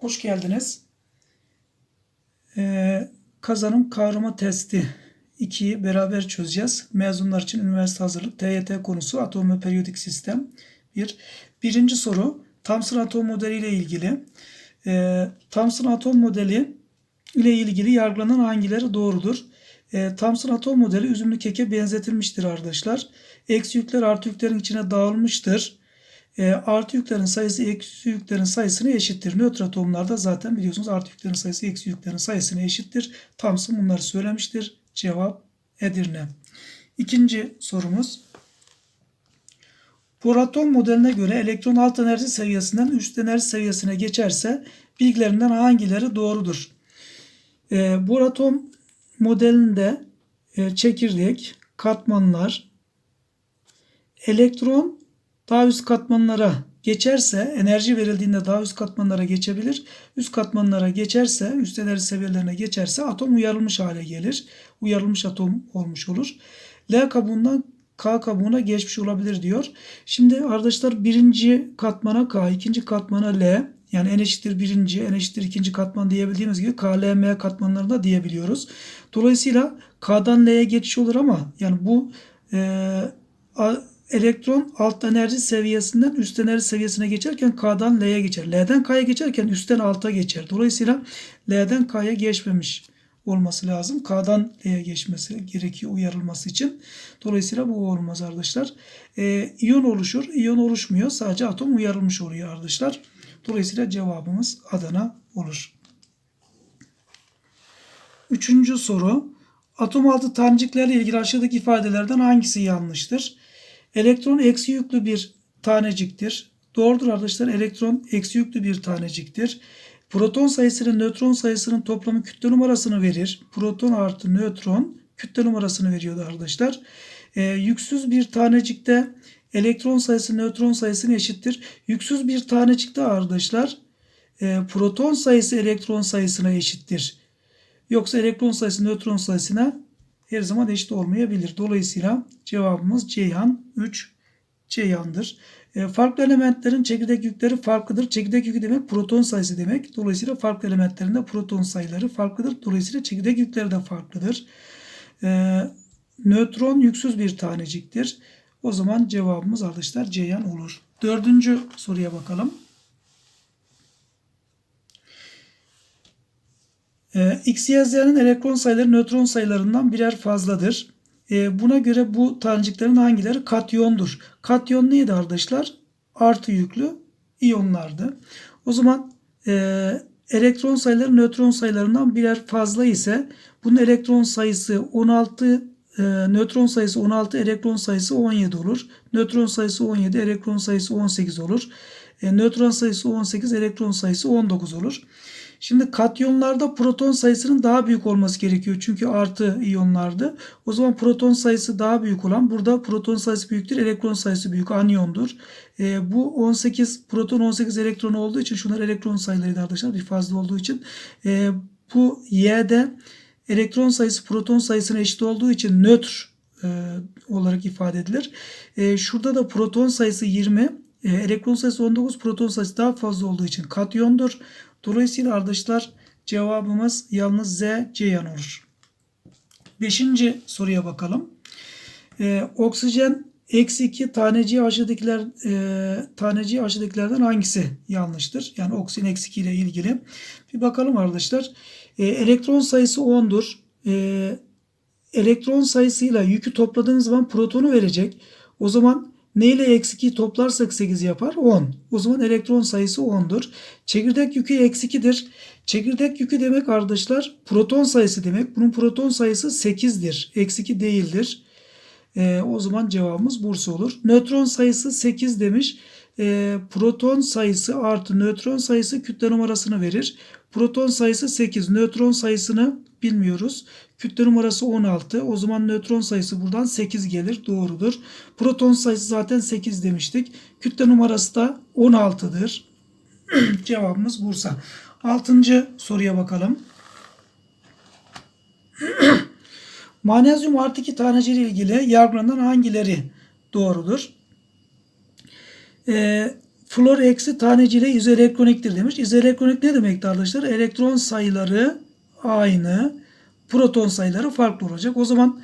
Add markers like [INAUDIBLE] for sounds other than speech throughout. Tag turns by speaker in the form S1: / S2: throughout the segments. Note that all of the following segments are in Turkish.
S1: Hoş geldiniz. Ee, kazanım kavrama testi 2'yi beraber çözeceğiz. Mezunlar için üniversite hazırlık TYT konusu atom ve periyodik sistem. Bir. Birinci soru Thomson atom modeli ile ilgili. Ee, Thomson atom modeli ile ilgili yargılanan hangileri doğrudur? Ee, Thomson atom modeli üzümlü keke benzetilmiştir arkadaşlar. Eksi yükler artı yüklerin içine dağılmıştır. E, artı yüklerin sayısı eksi yüklerin sayısına eşittir. Nötr atomlarda zaten biliyorsunuz artı yüklerin sayısı eksi yüklerin sayısına eşittir. Thomson bunları söylemiştir. Cevap Edirne. İkinci sorumuz. Boraton modeline göre elektron alt enerji seviyesinden üst enerji seviyesine geçerse bilgilerinden hangileri doğrudur? E, Boraton modelinde e, çekirdek, katmanlar, elektron daha üst katmanlara geçerse enerji verildiğinde daha üst katmanlara geçebilir. Üst katmanlara geçerse üst enerji seviyelerine geçerse atom uyarılmış hale gelir. Uyarılmış atom olmuş olur. L kabuğundan K kabuğuna geçmiş olabilir diyor. Şimdi arkadaşlar birinci katmana K, ikinci katmana L yani n eşittir birinci, n eşittir ikinci katman diyebildiğimiz gibi K, L, M katmanlarını da diyebiliyoruz. Dolayısıyla K'dan L'ye geçiş olur ama yani bu e, elektron alt enerji seviyesinden üst enerji seviyesine geçerken K'dan L'ye geçer. L'den K'ya geçerken üstten alta geçer. Dolayısıyla L'den K'ya geçmemiş olması lazım. K'dan L'ye geçmesi gerekiyor uyarılması için. Dolayısıyla bu olmaz arkadaşlar. Ee, iyon oluşur. İyon oluşmuyor. Sadece atom uyarılmış oluyor arkadaşlar. Dolayısıyla cevabımız Adana olur. Üçüncü soru. Atom altı taneciklerle ilgili aşağıdaki ifadelerden hangisi yanlıştır? Elektron eksi yüklü bir taneciktir. Doğrudur arkadaşlar. Elektron eksi yüklü bir taneciktir. Proton sayısının nötron sayısının toplamı kütle numarasını verir. Proton artı nötron kütle numarasını veriyordu arkadaşlar. E, yüksüz bir tanecikte elektron sayısı nötron sayısına eşittir. Yüksüz bir tanecikte arkadaşlar e, proton sayısı elektron sayısına eşittir. Yoksa elektron sayısı nötron sayısına her zaman eşit olmayabilir. Dolayısıyla cevabımız Ceyhan 3 Ceyhan'dır. E, farklı elementlerin çekirdek yükleri farklıdır. Çekirdek yükü demek proton sayısı demek. Dolayısıyla farklı elementlerin de proton sayıları farklıdır. Dolayısıyla çekirdek yükleri de farklıdır. E, nötron yüksüz bir taneciktir. O zaman cevabımız arkadaşlar Ceyhan olur. Dördüncü soruya bakalım. E, X, Y, elektron sayıları nötron sayılarından birer fazladır. E, buna göre bu taneciklerin hangileri katyondur? Katyon neydi arkadaşlar? Artı yüklü iyonlardı. O zaman e, elektron sayıları nötron sayılarından birer fazla ise bunun elektron sayısı 16 e, nötron sayısı 16, elektron sayısı 17 olur. Nötron sayısı 17, elektron sayısı 18 olur. E, nötron sayısı 18, elektron sayısı 19 olur. Şimdi katyonlarda proton sayısının daha büyük olması gerekiyor. Çünkü artı iyonlardı. O zaman proton sayısı daha büyük olan burada proton sayısı büyüktür. Elektron sayısı büyük. Anyondur. E, bu 18 proton 18 elektron olduğu için şunlar elektron sayılarıydı arkadaşlar. Bir fazla olduğu için. E, bu Y'de elektron sayısı proton sayısına eşit olduğu için nötr e, olarak ifade edilir. E, şurada da proton sayısı 20. E, elektron sayısı 19. Proton sayısı daha fazla olduğu için katyondur. Dolayısıyla arkadaşlar cevabımız yalnız Z, Ceyhan olur. Beşinci soruya bakalım. Ee, oksijen eksi 2 taneciği aşağıdakiler e, taneciği aşağıdakilerden hangisi yanlıştır? Yani oksijen eksi 2 ile ilgili. Bir bakalım arkadaşlar. Ee, elektron sayısı 10'dur. Ee, elektron sayısıyla yükü topladığınız zaman protonu verecek. O zaman ne ile eksi 2 toplarsak 8 yapar? 10. O zaman elektron sayısı 10'dur. Çekirdek yükü eksi 2'dir. Çekirdek yükü demek arkadaşlar proton sayısı demek. Bunun proton sayısı 8'dir. Eksi 2 değildir. E, o zaman cevabımız Bursa olur. Nötron sayısı 8 demiş. E, proton sayısı artı nötron sayısı kütle numarasını verir. Proton sayısı 8. Nötron sayısını bilmiyoruz. Kütle numarası 16. O zaman nötron sayısı buradan 8 gelir. Doğrudur. Proton sayısı zaten 8 demiştik. Kütle numarası da 16'dır. [CLEARS THROAT] Cevabımız Bursa. Altıncı soruya bakalım. [CLEARS THROAT] Manezyum artı 2 taneci ilgili yargılanan hangileri doğrudur? Ee, Flor eksi taneciyle izoelektroniktir demiş. İzoelektronik ne demekti arkadaşlar? Elektron sayıları aynı, proton sayıları farklı olacak. O zaman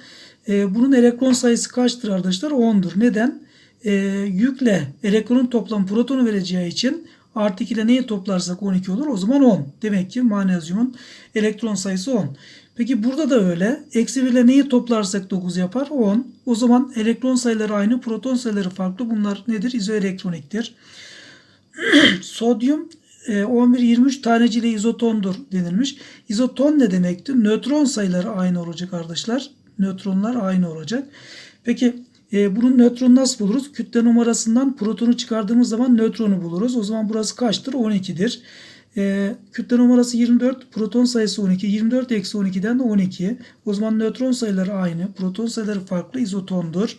S1: e, bunun elektron sayısı kaçtır arkadaşlar? 10'dur. Neden? E, yükle elektronun toplam protonu vereceği için artı 2 ile neyi toplarsak 12 olur. O zaman 10. Demek ki magnezyumun elektron sayısı 10. Peki burada da öyle. Eksi 1 ile neyi toplarsak 9 yapar? 10. O zaman elektron sayıları aynı, proton sayıları farklı. Bunlar nedir? İzoelektroniktir. [CLEARS THROAT] Sodyum e, 11-23 taneciyle izotondur denilmiş. İzoton ne demektir? Nötron sayıları aynı olacak arkadaşlar. Nötronlar aynı olacak. Peki e, bunun nötronu nasıl buluruz? Kütle numarasından protonu çıkardığımız zaman nötronu buluruz. O zaman burası kaçtır? 12'dir. E, kütle numarası 24, proton sayısı 12. 24 eksi 12'den de 12. O zaman nötron sayıları aynı. Proton sayıları farklı. izotondur.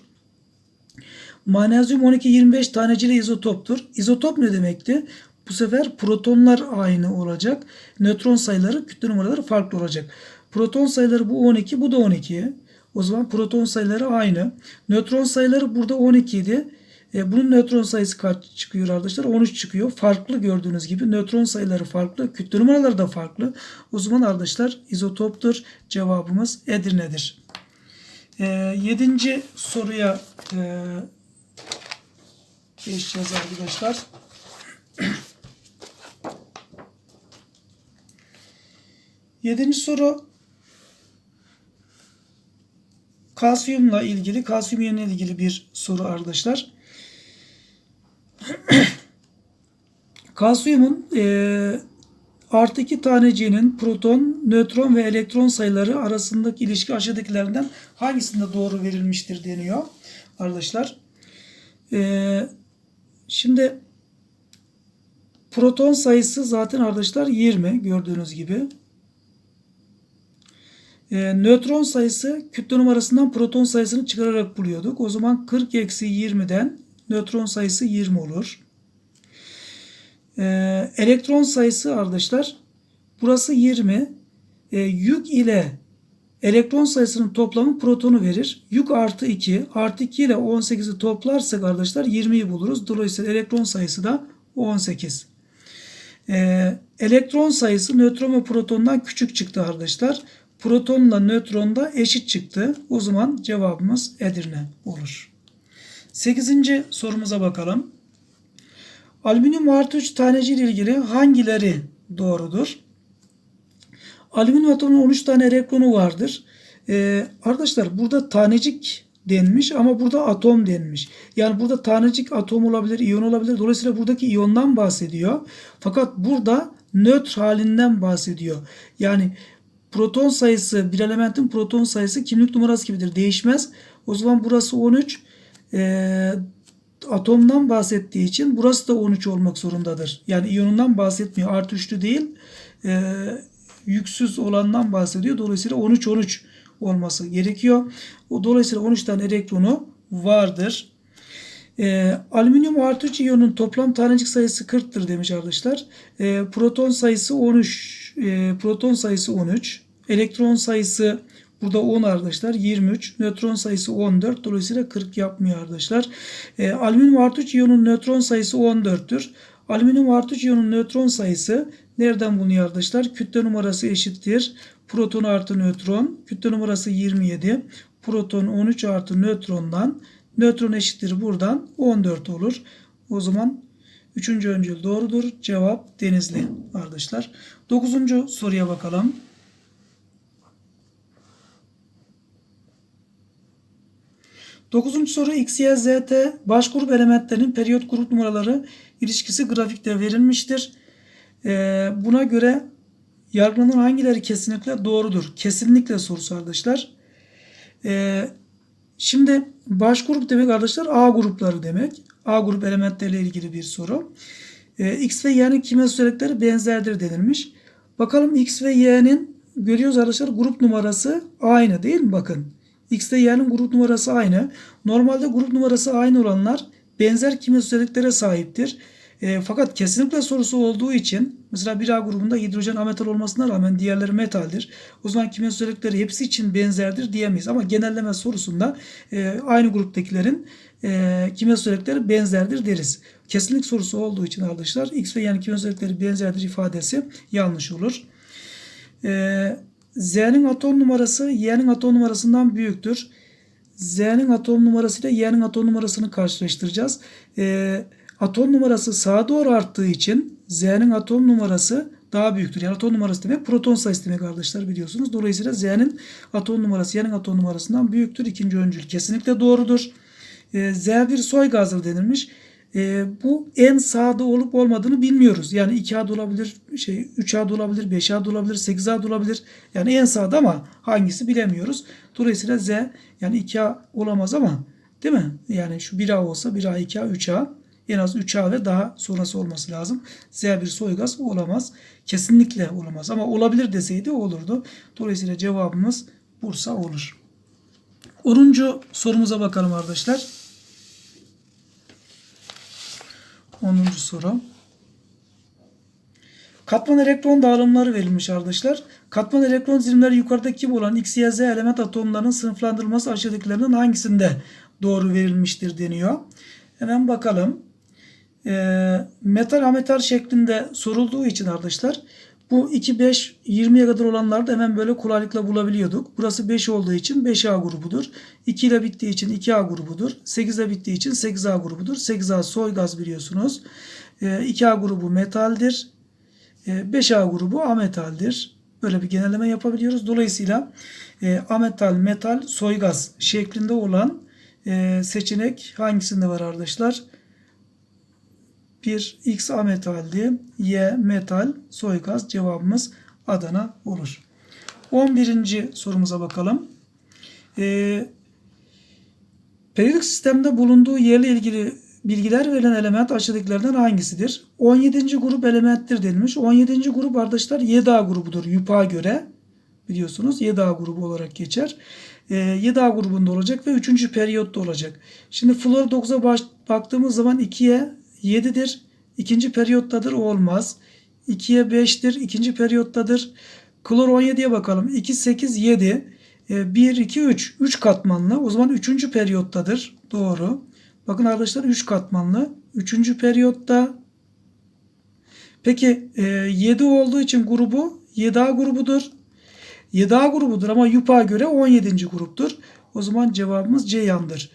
S1: Manezyum 12-25 tanecili izotoptur. İzotop ne demekti? Bu sefer protonlar aynı olacak. Nötron sayıları, kütle numaraları farklı olacak. Proton sayıları bu 12, bu da 12. O zaman proton sayıları aynı. Nötron sayıları burada 12 idi. E, bunun nötron sayısı kaç çıkıyor arkadaşlar? 13 çıkıyor. Farklı gördüğünüz gibi nötron sayıları farklı. Kütle numaraları da farklı. O zaman arkadaşlar izotoptur. Cevabımız Edirne'dir. E, yedinci soruya e, geçeceğiz arkadaşlar. Yedinci soru kalsiyumla ilgili, kalsiyum iyonuyla ilgili bir soru arkadaşlar. [CLEARS THROAT] Kalsiyumun e, artı iki taneciğinin proton, nötron ve elektron sayıları arasındaki ilişki aşağıdakilerden hangisinde doğru verilmiştir deniyor arkadaşlar. E, şimdi proton sayısı zaten arkadaşlar 20 gördüğünüz gibi. E, nötron sayısı kütle numarasından proton sayısını çıkararak buluyorduk. O zaman 40 eksi 20'den nötron sayısı 20 olur. E, elektron sayısı arkadaşlar burası 20. E, yük ile elektron sayısının toplamı protonu verir. Yük artı 2 artı 2 ile 18'i toplarsak arkadaşlar 20'yi buluruz. Dolayısıyla elektron sayısı da 18. Ee, elektron sayısı nötron ve protondan küçük çıktı arkadaşlar. Protonla nötron da eşit çıktı. O zaman cevabımız Edirne olur. 8. sorumuza bakalım. Alüminyum artı 3 taneci ile ilgili hangileri doğrudur? Alüminyum atomunun 13 tane elektronu vardır. Ee, arkadaşlar burada tanecik denmiş ama burada atom denmiş. Yani burada tanecik atom olabilir, iyon olabilir. Dolayısıyla buradaki iyondan bahsediyor. Fakat burada nötr halinden bahsediyor. Yani proton sayısı, bir elementin proton sayısı kimlik numarası gibidir. Değişmez. O zaman burası 13. Ee, atomdan bahsettiği için burası da 13 olmak zorundadır. Yani iyonundan bahsetmiyor. Artı üçlü değil. E, yüksüz olandan bahsediyor. Dolayısıyla 13-13 olması gerekiyor. O dolayısıyla 13 tane elektronu vardır. E, alüminyum artı 3 iyonun toplam tanecik sayısı 40'tır demiş arkadaşlar. E, proton sayısı 13. E, proton sayısı 13. Elektron sayısı Burada 10 arkadaşlar 23. Nötron sayısı 14. Dolayısıyla 40 yapmıyor arkadaşlar. E, alüminyum artı 3 iyonun nötron sayısı 14'tür. Alüminyum artı 3 iyonun nötron sayısı nereden bulunuyor arkadaşlar? Kütle numarası eşittir. Proton artı nötron. Kütle numarası 27. Proton 13 artı nötrondan. Nötron eşittir buradan 14 olur. O zaman 3. öncül doğrudur. Cevap Denizli arkadaşlar. 9. soruya bakalım. Dokuzuncu soru X, Y, Z, T baş grup elementlerinin periyot grup numaraları ilişkisi grafikte verilmiştir. Ee, buna göre yargılanan hangileri kesinlikle doğrudur? Kesinlikle sorusu arkadaşlar. Ee, şimdi baş grup demek arkadaşlar A grupları demek. A grup elementleriyle ilgili bir soru. Ee, X ve Y'nin kimyasal özellikleri benzerdir denilmiş. Bakalım X ve Y'nin görüyoruz arkadaşlar grup numarası aynı değil mi? Bakın. X ile Y'nin grup numarası aynı. Normalde grup numarası aynı olanlar benzer kimyasal özelliklere sahiptir. E, fakat kesinlikle sorusu olduğu için mesela 1A grubunda hidrojen ametal olmasına rağmen diğerleri metaldir. O zaman kimyasal özellikleri hepsi için benzerdir diyemeyiz. Ama genelleme sorusunda e, aynı gruptakilerin e, kimyasal özellikleri benzerdir deriz. Kesinlik sorusu olduğu için arkadaşlar X ve yani kimyasal özellikleri benzerdir ifadesi yanlış olur. E, Z'nin atom numarası Y'nin atom numarasından büyüktür. Z'nin atom numarası ile Y'nin atom numarasını karşılaştıracağız. E, atom numarası sağa doğru arttığı için Z'nin atom numarası daha büyüktür. Yani atom numarası demek proton sayısı demek arkadaşlar biliyorsunuz. Dolayısıyla Z'nin atom numarası Y'nin atom numarasından büyüktür. İkinci öncül kesinlikle doğrudur. E, Z bir soy gazı denilmiş. E, bu en sağda olup olmadığını bilmiyoruz. Yani 2A da olabilir, şey 3A da olabilir, 5A da olabilir, 8A da olabilir. Yani en sağda ama hangisi bilemiyoruz. Dolayısıyla Z yani 2A olamaz ama değil mi? Yani şu 1A olsa 1A, 2A, 3A en az 3A ve daha sonrası olması lazım. Z bir soy gaz olamaz. Kesinlikle olamaz ama olabilir deseydi olurdu. Dolayısıyla cevabımız Bursa olur. 10. sorumuza bakalım arkadaşlar. 10. soru. Katman elektron dağılımları verilmiş arkadaşlar. Katman elektron dizilimleri yukarıdaki gibi olan X, Y, Z element atomlarının sınıflandırılması aşağıdakilerinin hangisinde doğru verilmiştir deniyor. Hemen bakalım. E, metal ametal şeklinde sorulduğu için arkadaşlar bu 2, 5, 20'ye kadar olanları da hemen böyle kolaylıkla bulabiliyorduk. Burası 5 olduğu için 5A grubudur. 2 ile bittiği için 2A grubudur. 8 ile bittiği için 8A grubudur. 8A soy gaz biliyorsunuz. E, 2A grubu metaldir. E, 5A grubu ametaldir. Böyle bir genelleme yapabiliyoruz. Dolayısıyla e, ametal, metal, soy gaz şeklinde olan e, seçenek hangisinde var arkadaşlar? Bir X ametaldi. Y metal, soy gaz cevabımız Adana olur. 11. sorumuza bakalım. Ee, periyodik sistemde bulunduğu yerle ilgili bilgiler verilen element aşağıdakilerden hangisidir? 17. grup elementtir denilmiş. 17. grup arkadaşlar YDA grubudur YUP'a göre. Biliyorsunuz YDA grubu olarak geçer. Ee, YDA grubunda olacak ve 3. periyotta olacak. Şimdi flor 9'a baktığımız zaman 2'ye 7'dir. İkinci periyottadır olmaz. 2'ye 5'tir. ikinci periyottadır. Klor 17'ye bakalım. 2, 8, 7. 1, 2, 3. 3 katmanlı. O zaman 3. periyottadır. Doğru. Bakın arkadaşlar 3 katmanlı. 3. periyotta. Peki 7 olduğu için grubu 7A grubudur. 7A grubudur ama YUP'a göre 17. gruptur. O zaman cevabımız Ceyhan'dır.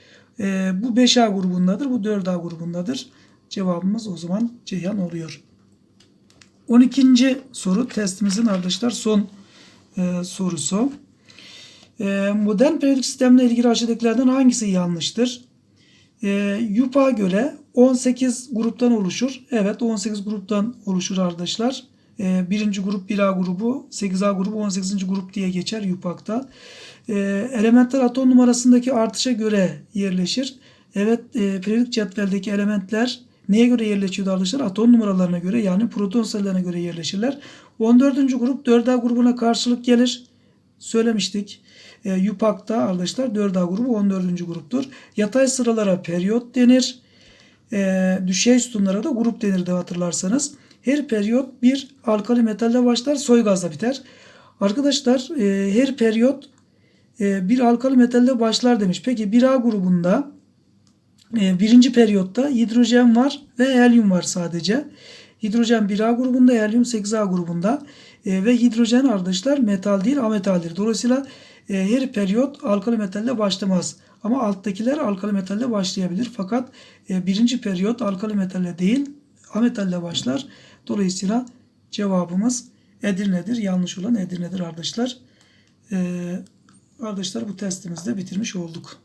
S1: Bu 5A grubundadır. Bu 4A grubundadır. Cevabımız o zaman Ceyhan oluyor. 12. soru testimizin arkadaşlar son e, sorusu. E, modern periyodik sistemle ilgili aşağıdakilerden hangisi yanlıştır? E, YUP'a göre 18 gruptan oluşur. Evet 18 gruptan oluşur arkadaşlar. E, birinci grup 1A grubu, 8A grubu 18. grup diye geçer YUPAK'ta. E, elementler atom numarasındaki artışa göre yerleşir. Evet e, periyodik cetveldeki elementler Neye göre yerleşiyordu arkadaşlar? Atom numaralarına göre yani proton sayılarına göre yerleşirler. 14. grup 4A grubuna karşılık gelir. Söylemiştik. E, YUPAC'ta arkadaşlar 4A grubu 14. gruptur. Yatay sıralara periyot denir. E, düşey sütunlara da grup denir de hatırlarsanız. Her periyot bir alkali metalle başlar soy gazla biter. Arkadaşlar e, her periyot e, bir alkali metalle başlar demiş. Peki 1A grubunda birinci periyotta hidrojen var ve helyum var sadece. Hidrojen 1A grubunda, helyum 8A grubunda e, ve hidrojen arkadaşlar metal değil ametaldir. Dolayısıyla e, her periyot alkali metalle başlamaz. Ama alttakiler alkali metalle başlayabilir. Fakat e, birinci periyot alkali metalle değil ametalle başlar. Dolayısıyla cevabımız Edirne'dir. Yanlış olan Edirne'dir arkadaşlar. E, arkadaşlar bu testimizde bitirmiş olduk.